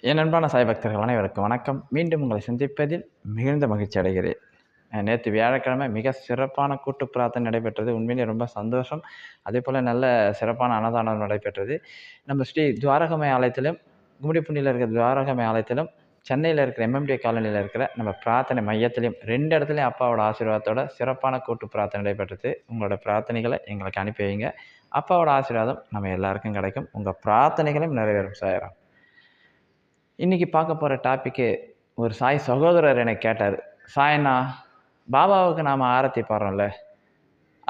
என் அன்பான சாய் பக்தர்கள் அனைவருக்கும் வணக்கம். மீண்டும் உங்களை சந்திப்பதில் மிகுந்த மகிழ்ச்சி அடைகிறேன். நேற்று வியாழக்கிழமை மிக சிறப்பான கூட்டு பிரார்த்தனை நடைபெற்றது. உண்மையிலே ரொம்ப சந்தோஷம். அதே போல் நல்ல சிறப்பான அன்னதானம் நடைபெற்றது. நம்ம ஸ்ரீ துவாரகமை ஆலயத்திலும் கும்மிடிப்பூண்டியில் இருக்கிற துவாரகமை ஆலயத்திலும் சென்னையில் இருக்கிற எம்எம்டி காலனியில் இருக்கிற நம்ம பிரார்த்தனை மையத்திலையும் ரெண்டு இடத்துலையும் அப்பாவோட ஆசீர்வாதத்தோட சிறப்பான கூட்டு பிரார்த்தனை நடைபெற்றது. உங்களோட பிரார்த்தனைகளை எங்களுக்கு அனுப்பி வைங்க. அப்பாவோட ஆசீர்வாதம் நம்ம எல்லாருக்கும் கிடைக்கும். உங்கள் பிரார்த்தனைகளையும் நிறைவேறும் சாயிரம். இன்றைக்கி பார்க்க போகிற டாப்பிக்கு ஒரு சாய் சகோதரர் என்னை கேட்டார். சாயண்ணா பாபாவுக்கு நாம் ஆரத்தி பாடுறோம்ல.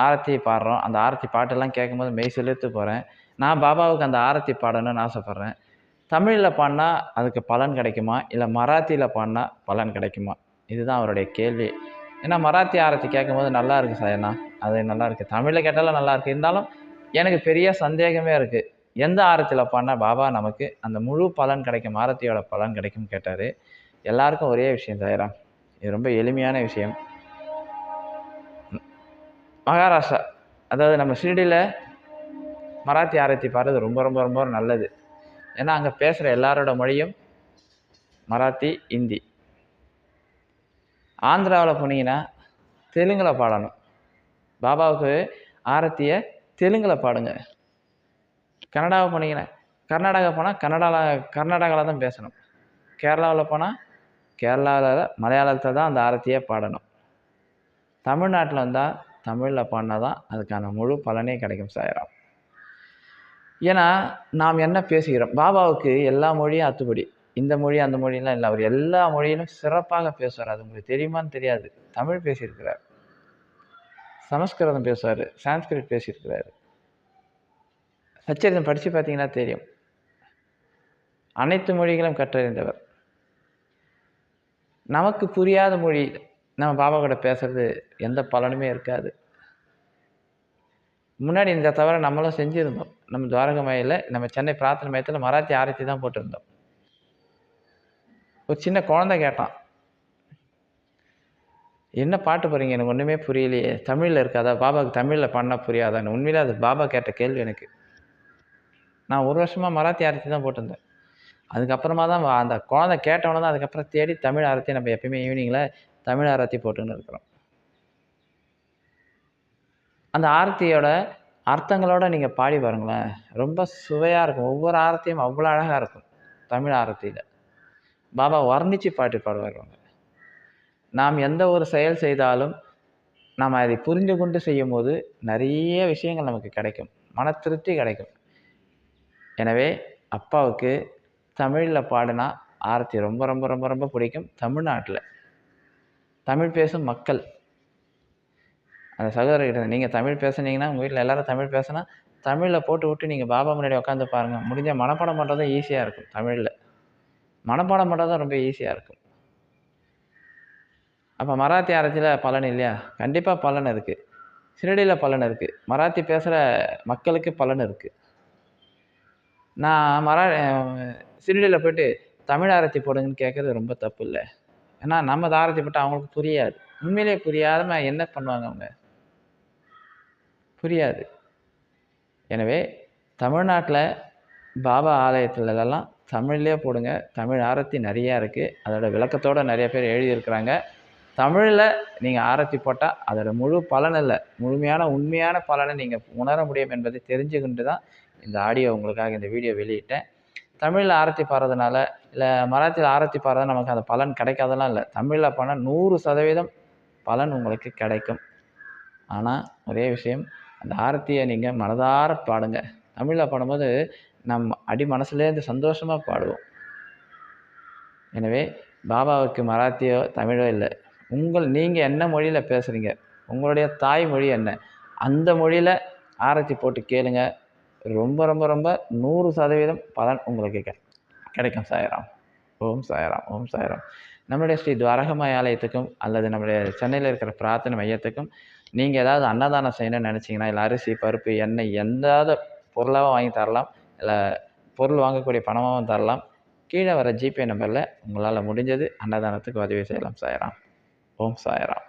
ஆரத்தி பாடுறோம். அந்த ஆரத்தி பாட்டெல்லாம் கேட்கும்போது மெய் செலுத்து போகிறேன் நான் பாபாவுக்கு அந்த ஆரத்தி பாடணும்னு ஆசைப்பட்றேன். தமிழில் பாடினா அதுக்கு பலன் கிடைக்குமா? இல்லை மராத்தியில் பாடினா பலன் கிடைக்குமா? இதுதான் அவருடைய கேள்வி. ஏன்னா மராத்தி ஆரத்தி கேட்கும்போது நல்லா இருக்குது சாயண்ணா அது நல்லா இருக்குது தமிழில் கேட்டாலும் நல்லா இருக்குது இருந்தாலும் எனக்கு பெரிய சந்தேகமே இருக்குது எந்த ஆரத்தில் பாடினா பாபா நமக்கு அந்த முழு பலன் கிடைக்கும் ஆரத்தியோட பலன் கிடைக்கும் கேட்டார். எல்லாருக்கும் ஒரே விஷயம் சாயிரம் இது ரொம்ப எளிமையான விஷயம். மகாராஷ்டிரா அதாவது நம்ம ஷிரடியில் மராத்தி ஆரத்தி பாடுறது ரொம்ப ரொம்ப ரொம்ப நல்லது. ஏன்னா அங்கே பேசுகிற எல்லாரோட மொழியும் மராத்தி இந்தி. ஆந்திராவில் போனீங்கன்னா தெலுங்கில் பாடணும். பாபாவுக்கு ஆரத்தியை தெலுங்கில் பாடுங்க. கனடாவை போனீங்கன்னா கர்நாடகா போனால் கன்னடாவில் கர்நாடகாவில் தான் பேசணும். கேரளாவில் போனால் கேரளாவில் மலையாளத்தை தான் அந்த ஆரத்தியே பாடணும். தமிழ்நாட்டில் வந்தால் தமிழில் பாடினா தான் அதுக்கான முழு பலனே கிடைக்கும் சாயிரம். ஏன்னா நாம் என்ன பேசுகிறோம்? பாபாவுக்கு எல்லா மொழியும் அத்துப்படி. இந்த மொழி அந்த மொழியெலாம் இல்லை. அவர் எல்லா மொழியிலும் சிறப்பாக பேசுவார். அது உங்களுக்கு தெரியுமான்னு தெரியாது. தமிழ் பேசியிருக்கிறார். சமஸ்கிருதம் பேசுவார். சான்ஸ்கிரிட் பேசியிருக்கிறாரு. சச்சரிதம் படித்து பார்த்தீங்கன்னா தெரியும். அனைத்து மொழிகளும் கற்றறிந்தவர். நமக்கு புரியாத மொழி நம்ம பாபா கூட பேசுறது எந்த பலனுமே இருக்காது. முன்னாடி இந்த தவிர நம்மளும் செஞ்சுருந்தோம். நம்ம துவாரக மையில் நம்ம சென்னை பிரார்த்தனை மையத்தில் மராத்தி ஆரத்தி தான் போட்டிருந்தோம். ஒரு சின்ன குழந்தை கேட்டான். என்ன பாட்டு போகிறீங்க எனக்கு ஒன்றுமே புரியலையே. தமிழில் இருக்காதா? பாபாவுக்கு தமிழில் பண்ணால் புரியாதான்னு. உண்மையிலே அது பாபா கேட்ட கேள்வி எனக்கு. நான் ஒரு வருஷமாக மராத்தி ஆரத்தி தான் போட்டிருந்தேன். அதுக்கப்புறமா தான் அந்த குழந்தை கேட்டவொன்னே தான் அதுக்கப்புறம் தேடி தமிழ் ஆரத்தி நம்ம எப்பயுமே ஈவினிங்கில் தமிழ் ஆரத்தி போட்டுன்னு இருக்கிறோம். அந்த ஆரத்தியோட அர்த்தங்களோடு நீங்கள் பாடி பாருங்களேன். ரொம்ப சுவையாக இருக்கும். ஒவ்வொரு ஆரத்தியும் அவ்வளோ அழகாக இருக்கும். தமிழ் ஆரத்தியில். பாபா வர்ணித்து பாட்டு பாடுவாருவாங்க நாம் எந்த ஒரு செயல் செய்தாலும் நாம் அதை புரிந்து கொண்டு செய்யும் போது நிறைய விஷயங்கள் நமக்கு கிடைக்கும். மன திருப்தி கிடைக்கும். எனவே அப்பாவுக்கு தமிழில் பாடினா ஆரத்தி ரொம்ப ரொம்ப ரொம்ப ரொம்ப பிடிக்கும். தமிழ்நாட்டில் தமிழ் பேசும் மக்கள். அந்த சகோதரர்கிட்ட நீங்கள் தமிழ் பேசுனீங்கன்னா உங்கள் வீட்டில் எல்லோரும் தமிழ் பேசுனா தமிழில் போட்டு விட்டு நீங்கள் பாபா முன்னாடி உட்காந்து பாருங்கள் முடிஞ்ச மனப்பாடம் பண்ணுறதும் ஈஸியாக இருக்கும் தமிழில். மனப்பாடம் பண்ணுறதும் ரொம்ப ஈஸியாக இருக்கும். அப்போ மராத்தி ஆரத்தியில் பலன் இல்லையா? கண்டிப்பாக பலன் இருக்குது சிறடியில் பலன் இருக்குது மராத்தி பேசுகிற மக்களுக்கு பலன் இருக்குது நான் மரா சிறுடியில் போய்ட்டு தமிழ் ஆரத்தி போடுங்கன்னு கேட்குறது ரொம்ப தப்பு இல்லை ஏன்னா நம்ம ஆரத்தி போட்டால் அவங்களுக்கு புரியாது. உண்மையிலே புரியாமல் என்ன பண்ணுவாங்க அவங்க? புரியாது. எனவே தமிழ்நாட்டில் பாபா ஆலயத்துலலாம் தமிழ்லேயே போடுங்க. தமிழ் ஆரத்தி நிறையா இருக்குது அதோட விளக்கத்தோடு நிறைய பேர் எழுதியிருக்கிறாங்க. தமிழில் நீங்கள் ஆரத்தி போட்டால் அதோட முழு பலன் இல்லை. முழுமையான உண்மையான பலனை நீங்கள் உணர முடியும் என்பதை தெரிஞ்சுக்கிட்டு தான் இந்த ஆடியோ உங்களுக்காக இந்த வீடியோ வெளியிட்டேன். தமிழில் ஆரத்தி பாடுறதுனால இல்லை மராத்தியில் ஆரத்தி பாடுறது நமக்கு அந்த பலன் கிடைக்காதெல்லாம் இல்லை. தமிழில் பண்ணால் நூறு சதவீதம் பலன் உங்களுக்கு கிடைக்கும். ஆனால் ஒரே விஷயம் அந்த ஆரத்தியை நீங்கள் மனதார பாடுங்க. தமிழில் பாடும்போது நம் அடி மனசுலேருந்து சந்தோஷமாக பாடுவோம். எனவே பாபாவுக்கு மராத்தியோ தமிழோ இல்லை. உங்கள் நீங்கள் என்ன மொழியில் பேசுகிறீங்க உங்களுடைய தாய்மொழி என்ன? அந்த மொழியில் ஆரத்தி போட்டு கேளுங்கள் ரொம்ப ரொம்ப ரொம்ப நூறு சதவீதம் பலன் உங்களுக்கு கிடைக்கும் சாயராம். ஓம் சாயராம் ஓம் சாயராம். நம்மளுடைய ஸ்ரீ துவாரகமாய் ஆலயத்துக்கும் அல்லது நம்மளுடைய சென்னையில் இருக்கிற பிரார்த்தனை மையத்துக்கும் நீங்கள் ஏதாவது அன்னதானம் செய்யணும்னு நினச்சிங்கன்னா இல்லை அரிசி பருப்பு எண்ணெய் எந்தாவது பொருளாகவும் வாங்கி தரலாம். இல்லை பொருள் வாங்கக்கூடிய பணமாகவும் தரலாம். கீழே வர ஜிபே நம்பரில் உங்களால் முடிஞ்சது அன்னதானத்துக்கு உதவி செய்யலாம் சாயராம். ஓம் சாயராம்.